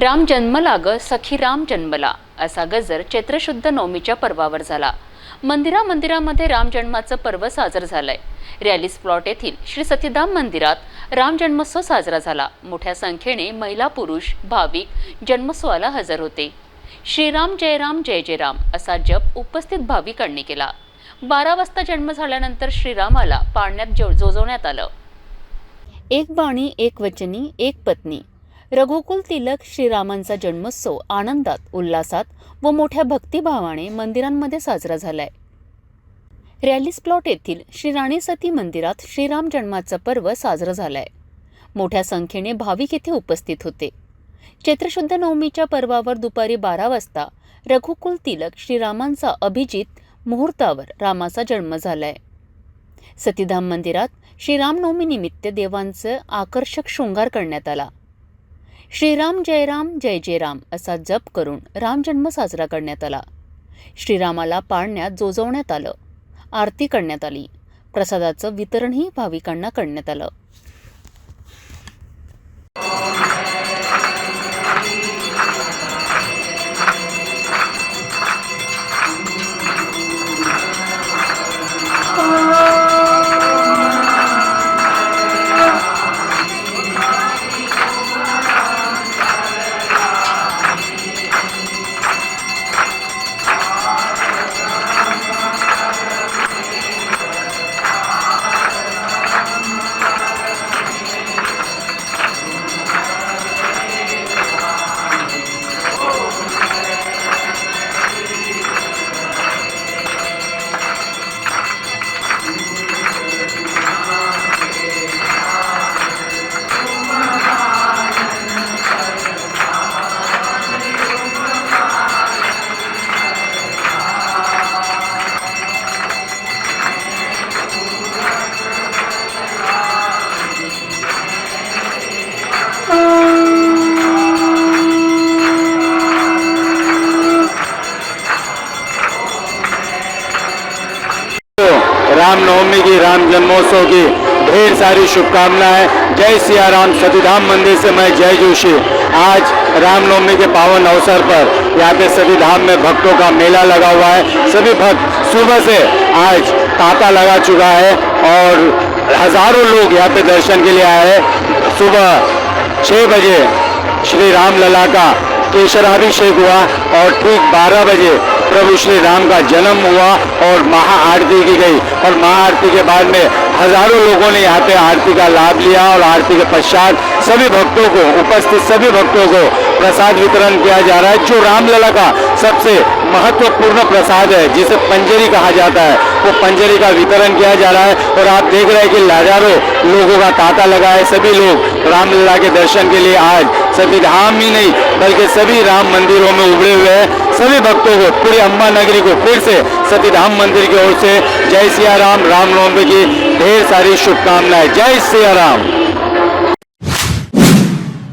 राम जन्मला ग सखी राम जन्मला असा गजर चैत्रशुद्ध नवमीच्या पर्वावर झाला. मंदिरा मंदिरामध्ये राम जन्माचं पर्व साजरं झालंय. रॅलीस प्लॉट येथील श्री सतीधाम मंदिरात राम जन्मोत्सव साजरा झाला. मोठ्या संख्येने महिला पुरुष भाविक जन्मोत्सवाला हजर होते. श्रीराम जय राम जय जय राम असा जप उपस्थित भाविकांनी केला. बारा वाजता जन्म झाल्यानंतर श्रीरामाला पाळण्यात जो जोजवण्यात आलं. एक बाणी एक वचनी एक पत्नी. रघुकुल तिलक श्रीरामांचा जन्मोत्सव आनंदात उल्हासात व मोठ्या भक्तिभावाने मंदिरांमध्ये साजरा झालाय. रॅलीस प्लॉट येथील श्री राणी सती मंदिरात श्रीराम जन्माचं पर्व साजरं झालंय. मोठ्या संख्येने भाविक येथे उपस्थित होते. चैत्रशुद्ध नवमीच्या पर्वावर दुपारी बारा वाजता रघुकुल तिलक श्रीरामांचा अभिजित मुहूर्तावर रामाचा जन्म झालाय. सतीधाम मंदिरात श्रीरामनवमीनिमित्त देवांचं आकर्षक शृंगार करण्यात आला. श्रीराम जय राम जय जय राम असा जप करून रामजन्म साजरा करण्यात आला. श्रीरामाला पाळण्यात जोजवण्यात आलं. आरती करण्यात आली. प्रसादाचं वितरणही भाविकांना करण्यात आलं. रामनवमी की राम जन्मोत्सव की ढेर सारी शुभकामनाएं। जय सिया राम सतीधाम मंदिर से मैं जय जोशी। आज रामनवमी के पावन अवसर पर यहाँ पे सतीधाम में भक्तों का मेला लगा हुआ है। सभी भक्त सुबह से आज तांता लगा चुका है और हजारों लोग यहाँ पे दर्शन के लिए आए हैं। सुबह छः बजे श्री राम लला का केशराभिषेक हुआ और ठीक 12 बजे प्रभु श्री राम का जन्म हुआ और महाआरती की गई। और महाआरती के बाद में हज़ारों लोगों ने यहाँ पे आरती का लाभ लिया और आरती के पश्चात सभी भक्तों को, उपस्थित सभी भक्तों को प्रसाद वितरण किया जा रहा है, जो रामलला का सबसे महत्वपूर्ण प्रसाद है, जिसे पंजरी कहा जाता है। वो पंजरी का वितरण किया जा रहा है और आप देख रहे हैं कि हज़ारों लोगों का तांता लगा है। सभी लोग रामलला के दर्शन के लिए आज सभी धाम ही नहीं, बल्कि सभी राम मंदिरों में उभरे हुए हैं। सभी भक्तों को, पूरी अम्बा नगरी को फिर से सतीधाम मंदिर की ओर से जय सिया राम रामनवमी की ढेर सारी शुभकामनाएँ। जय सिया राम।